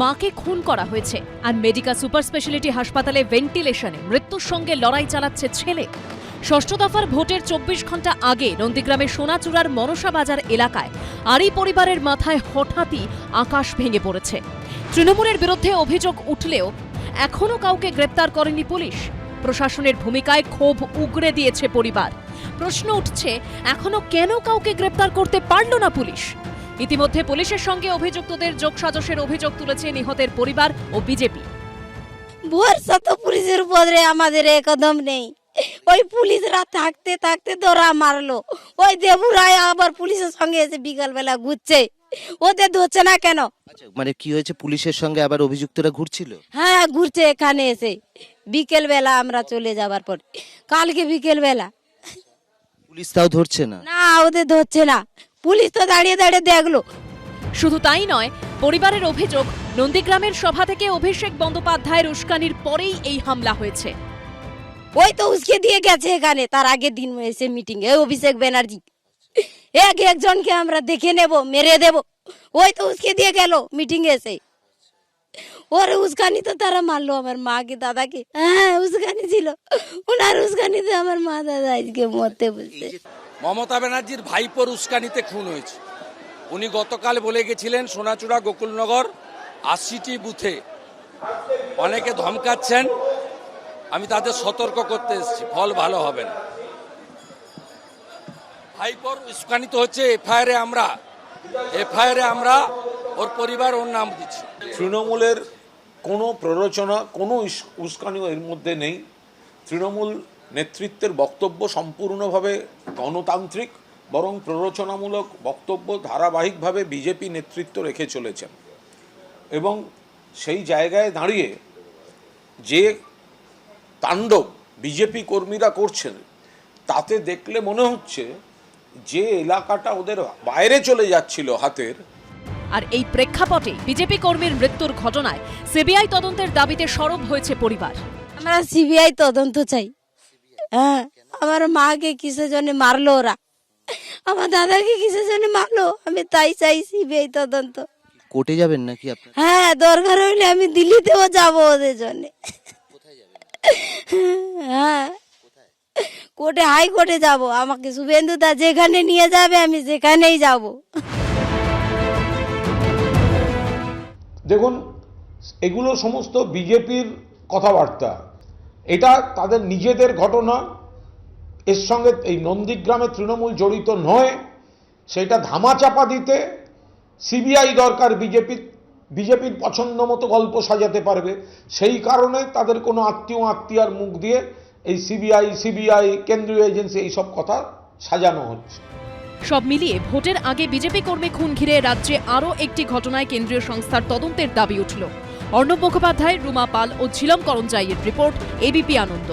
মাকে খুন করা হয়েছে। আর মেডিকা সুপার স্পেশালিটি হাসপাতালে ভেন্টিলেশনে মৃত্যুর সঙ্গে লড়াই চালাচ্ছে ছেলে। ষষ্ঠ দফার ভোটের চব্বিশ ঘণ্টা আগে নন্দীগ্রামের সোনাচূড়ার মনসা বাজার এলাকায় আরই পরিবারের মাথায় হঠাৎই আকাশ ভেঙে পড়েছে। তৃণমূলের বিরুদ্ধে অভিযোগ উঠলেও এখনও কাউকে গ্রেপ্তার করেনি পুলিশ। প্রশাসনের ভূমিকায় ক্ষোভ উগরে দিয়েছে পরিবার। প্রশ্ন উঠছে, এখনও কেন কাউকে গ্রেপ্তার করতে পারল না পুলিশ? ইতিমধ্যে পুলিশের সঙ্গে অভিযুক্তদের যোগসাজশের অভিযোগ তুলেছে নিহতের পরিবার ও বিজেপি। ভরসা তো পুলিশের উপরে আমাদের একদম নেই। ওই পুলিশরা থাকতে থাকতে ধরা মারলো। ওই দেবুরায় আবার পুলিশের সঙ্গে এসে বিকালবেলা ঘুরছে। ওদের ধরছে না কেন? আচ্ছা মানে কি হয়েছে? পুলিশের সঙ্গে আবার অভিযুক্তরা ঘুরছিল? হ্যাঁ ঘুরছে এখানে এসে। বিকেল বেলা আমরা চলে যাবার পর। কালকে বিকেল বেলা পুলিশ তাও ধরছে না? না ওদের ধরছে না। পুলিশ তো দাঁড়িয়ে দাঁড়িয়ে দেখল। শুধু তাই নয় পরিবারের অভিযোগ নন্দীগ্রামের সভা থেকে অভিষেক বন্দ্যোপাধ্যায়ের উস্কানির পরেই এই হামলা হয়েছে। ওই তো উসকে দিয়ে গেছে এখানে তার আগের দিন এসে মিটিং এ অভিষেক ব্যানার্জি। এক একজনকে আমরা দেখে নেব মেরে দেব। ওই তো উসকে দিয়ে গেল মিটিং এসে। ওর উস্কানি তো তারা মারলো আমার মাকে দাদাকে। হ্যাঁ উস্কানি ছিল। ওনার উস্কানিতে আমার মা দাদা আজকে মরতে বলছে। মমতা ব্যানার্জির ভাইপোর উস্কানিতে খুন হয়েছে। উনি গতকাল বলে গেছিলেন, সোনাচূড়া গোকুলনগর আশিটি বুথে। অনেকে ধমকাচ্ছেন, আমি তাদের সতর্ক করতে এসেছি, ফল ভালো হবে না। ভাইপোর উস্কানিত হচ্ছে এফআইআরে আমরা। এফআইআরে আমরা ওর পরিবার, ওর নাম দিচ্ছি। তৃণমূলের কোনো প্ররোচনা, কোনো ইস- উস্কানি এর মধ্যে নেই। তৃণমূল নেতৃত্বের বক্তব্য সম্পূর্ণভাবে গণতান্ত্রিক বরং প্ররোচনামূলক বক্তব্য ধারাবাহিকভাবে বিজেপি নেতৃত্ব রেখে চলেছেন। এবং সেই জায়গায় দাঁড়িয়ে যে তাণ্ডব বিজেপি কর্মীরা করছেন তাতে দেখলে মনে হচ্ছে যে এলাকাটা ওদের বাইরে চলে যাচ্ছিল হাতের। আর এই প্রেক্ষাপটে বিজেপি কর্মীর মৃত্যুর ঘটনায় সিবিআই তদন্তের দাবিতে সরব হয়েছে পরিবার। আমরা সিবিআই তদন্ত চাই। হ্যাঁ আমার মাকে কিসের জন্য মারলো ওরা? আমার দাদাকে কিসের জন্য মারলো? আমি তাই চাই সিবিআই তদন্ত। কোর্টে যাবেন নাকি আপনার হ্যাঁ দরকার হইলে আমি দিল্লিতেও যাব ওদের জন্য। হ্যাঁ। কোর্টে হাইকোর্টে যাব। আমাকে শুভেন্দু দা যেখানে নিয়ে যাবে আমি সেখানেই যাব। দেখুন এগুলো সমস্ত বিজেপির কথাবার্তা। এটা তাদের নিজেদের ঘটনা। এর সঙ্গে এই নন্দীগ্রামে তৃণমূল জড়িত নয়। সেটা ধামাচাপা দিতে সিবিআই দরকার, বিজেপি, বিজেপির পছন্দ মতো গল্প সাজাতে পারবে। সেই কারণে তাদের কোনো আত্মীয়, আত্মীয়ার মুখ দিয়ে এই সিবিআই সিবিআই, কেন্দ্রীয় এজেন্সি এইসব কথা সাজানো হচ্ছে। সব মিলিয়ে ভোটের আগে বিজেপি কর্মী খুন ঘিরে রাজ্যে আরও একটি ঘটনায় কেন্দ্রীয় সংস্থার তদন্তের দাবি উঠল। অর্ণব মুখোপাধ্যায় রুমা পাল ও ঝিলম করঞ্জাইয়ের রিপোর্ট এবিপি আনন্দ।